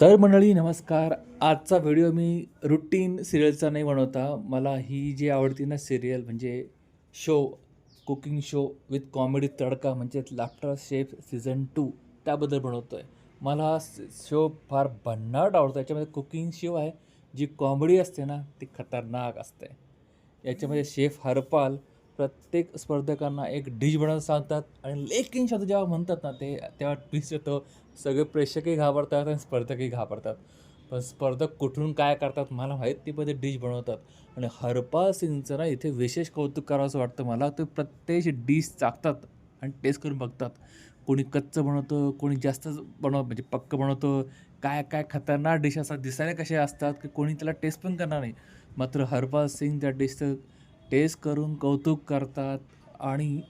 तर मंडळी नमस्कार. आजचा व्हिडिओ मी रुटीन सिरियलचा नाही बनवता. मला ही जी आवडती ना सिरियल म्हणजे show cooking show with comedy Tadka म्हणजे लाफ्टर शेफ सीझन टू त्याबद्दल बनवतो आहे मला शो फार भन्नाट आवडतो. याच्यामध्ये कुकिंग शो आहे जी कॉमेडी असते ना ती खतरनाक असते. याच्यामध्ये शेफ हरपाल प्रत्येक स्पर्धकांना एक डिश बनवायला सांगतात आणि लेकिन शब्द जेव्हा म्हणतात ना ते तेव्हा ट्विस्ट येतो. सगळे प्रेक्षकही घाबरतात आणि स्पर्धकही घाबरतात. पण स्पर्धक कुठून काय करतात मला माहीत ते पण ते डिश बनवतात. आणि हरपाल सिंगचं ना इथे विशेष कौतुक करावं असं वाटतं मला. ते प्रत्येक डिश चाकतात आणि टेस्ट करून बघतात. कोणी कच्चं बनवतं कोणी जास्त बनव म्हणजे पक्क बनवतं. काय काय खतरनाक डिश असतात दिसायला कसे असतात की कोणी त्याला टेस्ट पण करणार नाही. मात्र हरपाल सिंग त्या डिशचं टेस्ट करून कौतुक करतात आणि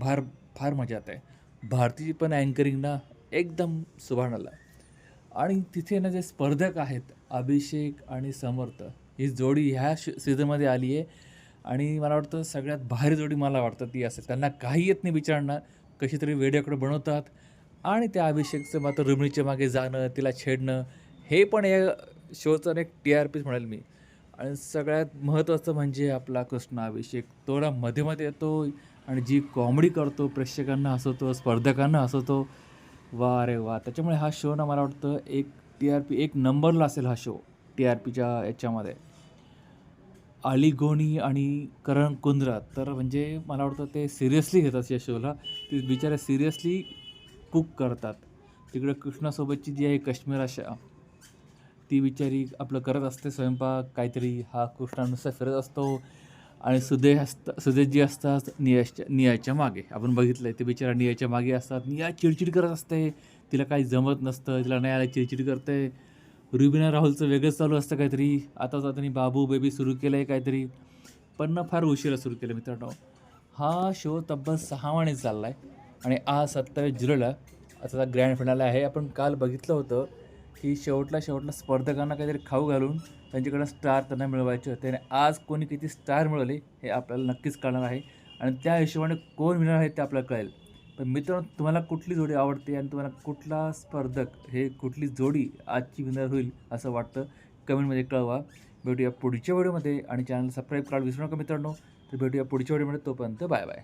फार फार मजा येते. भारतीची पण अँकरिंग ना एकदम सुभाणाला आणि तिथे ना जे स्पर्धक आहेत अभिषेक आणि समर्थ ही जोडी ह्या श सीझनमध्ये आली आहे. आणि मला वाटतं सगळ्यात भारी जोडी मला वाटतं ती असेल. त्यांना काही येत नाही विचारणं. कशी तरी वेड्याकडे बनवतात. आणि त्या अभिषेकचं मात्र रुमणीच्या मागे जाणं तिला छेडणं हे पण या शोचं एक टी आर पीच म्हणेल मी. आणि सगळ्यात महत्त्वाचं म्हणजे आपला कृष्णा अभिषेक. मध्ये मध्ये येतो आणि जी कॉमेडी करतो प्रेक्षकांना हसवतो स्पर्धकांना हसवतो. वा अरे वा. त्याच्यामुळे हा शो ना मला वाटतं एक टी आर पी एक नंबरला असेल हा शो टी आर पीच्या याच्यामध्ये. अली गोणी आणि करण कुंद्रा. तर म्हणजे मला वाटतं ते सिरियसली घेतात या शोला ते बिचारे सिरियसली कुक करतात. तिकडे कृष्णासोबतची जी आहे काश्मीर अशा ती बिचारी आपलं करत असते स्वयंपाक काहीतरी हा कृष्णानुसार फिरत असतो. आणि सुदेश असता सुदेश जी असतात नियाच्या नियाच्या मागे. आपण बघितलं आहे ते बिचारा नियाच्या मागे असतात. निया चिडचिड करत असते. तिला काही जमत नसतं. तिला नाही आलं चिडचिड करते. रुबिना राहुलचं वेगळंच चालू असतं काहीतरी. आता त्यांनी बाबू बेबी सुरू केलं आहे काहीतरी. पण ना फार उशिरा सुरू केलं मित्रांनो. हा शो तब्बल सहा महिने चालला आहे आणि आज सत्तावीस जुलैला आता ग्रँड फिनाला आहे. आपण काल बघितलं होतं. की शेवटला शेवटला स्पर्धकांना काहीतरी खाऊ घालून त्यांच्याकडं स्टार त्यांना मिळवायचे होते. आणि आज कोणी किती स्टार मिळवले हे आपल्याला नक्कीच कळणार आहे. आणि त्या हिशोबाने कोण मिळणार आहे ते आपल्याला कळेल. पण मित्रांनो तुम्हाला कुठली जोडी आवडते आणि तुम्हाला कुठला स्पर्धक हे कुठली जोडी आजची विनर होईल असं वाटतं कमेंटमध्ये कळवा. भेटूया पुढच्या व्हिडिओमध्ये आणि चॅनल सबस्क्राईब करायला विसरू नका मित्रांनो. तर भेटूया पुढच्या व्हिडिओमध्ये तोपर्यंत बाय बाय